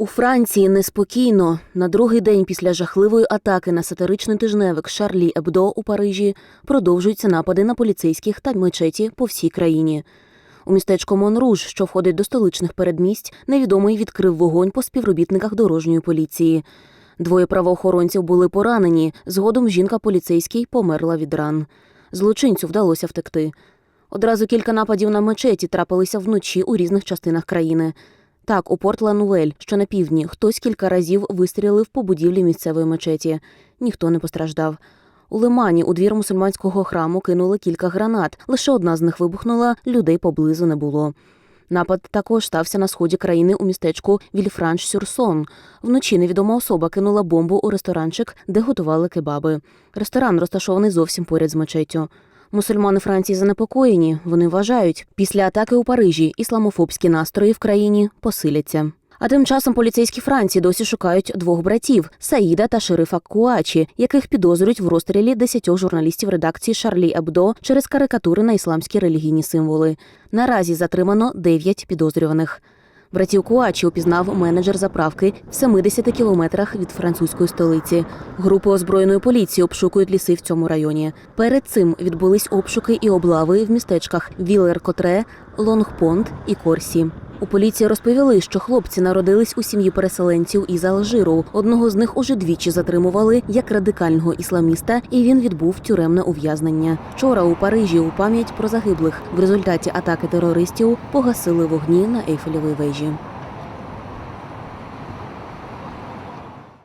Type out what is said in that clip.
У Франції неспокійно. На другий день після жахливої атаки на сатиричний тижневик Шарлі Ебдо у Парижі продовжуються напади на поліцейських та мечеті по всій країні. У містечку Монруж, що входить до столичних передмість, невідомий відкрив вогонь по співробітниках дорожньої поліції. Двоє правоохоронців були поранені. Згодом жінка поліцейський померла від ран. Злочинцю вдалося втекти. Одразу кілька нападів на мечеті трапилися вночі у різних частинах країни. Так, у Порт-Лануель, що на півдні, хтось кілька разів вистрілив по будівлі місцевої мечеті. Ніхто не постраждав. У Лимані у двір мусульманського храму кинули кілька гранат. Лише одна з них вибухнула, людей поблизу не було. Напад також стався на сході країни у містечку Вільфранш-Сюрсон. Вночі невідома особа кинула бомбу у ресторанчик, де готували кебаби. Ресторан розташований зовсім поряд з мечеттю. Мусульмани Франції занепокоєні. Вони вважають, після атаки у Парижі ісламофобські настрої в країні посиляться. А тим часом поліцейські Франції досі шукають двох братів Саїда та шерифа Куачі, яких підозрюють в розстрілі десятьох журналістів редакції Шарлі Ебдо через карикатури на ісламські релігійні символи. Наразі затримано дев'ять підозрюваних. Братів Куачі опізнав менеджер заправки в 70 кілометрах від французької столиці. Групи озброєної поліції обшукують ліси в цьому районі. Перед цим відбулись обшуки і облави в містечках Вілер-Котре, Лонгпонд і Корсі. У поліції розповіли, що хлопці народились у сім'ї переселенців із Алжиру. Одного з них уже двічі затримували як радикального ісламіста, і він відбув тюремне ув'язнення. Вчора у Парижі у пам'ять про загиблих в результаті атаки терористів погасили вогні на Ейфелевій вежі.